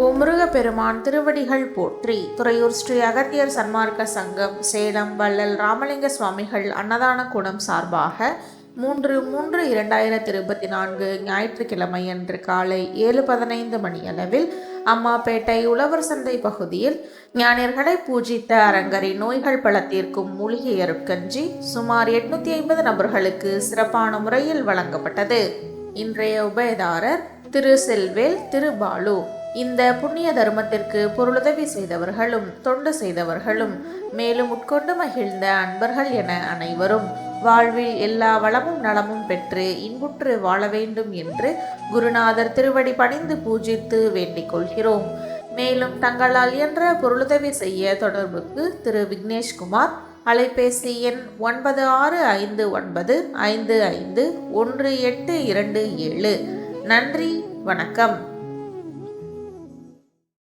ஓ முருகப்பெருமான் திருவடிகள் போற்றி. துறையூர் ஸ்ரீ அகத்தியர் சன்மார்க்க சங்கம் சேலம் வள்ளல் ராமலிங்க சுவாமிகள் அன்னதான கூடம் சார்பாக மூன்று மூன்று இரண்டாயிரத்தி இருபத்தி நான்கு ஞாயிற்றுக்கிழமை அன்று காலை ஏழு பதினைந்து மணியளவில் அம்மாப்பேட்டை உழவர் சந்தை பகுதியில் ஞானியர்களை பூஜித்த அரங்கரை நோய்கள் பல தீர்க்கும் மூலிகை அருட்கஞ்சி சுமார் எட்நூத்தி ஐம்பது நபர்களுக்கு சிறப்பான முறையில் வழங்கப்பட்டது. இன்றைய உபயதாரர் திரு செல்வேல் திரு பாலு இந்த புண்ணிய தர்மத்திற்கு பொருளுதவி செய்தவர்களும் தொண்டு செய்தவர்களும் மேலும் உட்கொண்டு மகிழ்ந்த அன்பர்கள் என அனைவரும் வாழ்வில் எல்லா வளமும் நலமும் பெற்று இன்புற்று வாழ வேண்டும் என்று குருநாதர் திருவடி பணிந்து பூஜித்து வேண்டிக் கொள்கிறோம். மேலும் தங்களால் இயன்ற பொருளுதவி செய்ய தொடர்புக்கு திரு விக்னேஷ்குமார் அலைபேசி எண் ஒன்பது ஆறு ஐந்து ஒன்பது ஐந்து ஐந்து ஒன்று எட்டு இரண்டு ஏழு. நன்றி வணக்கம்.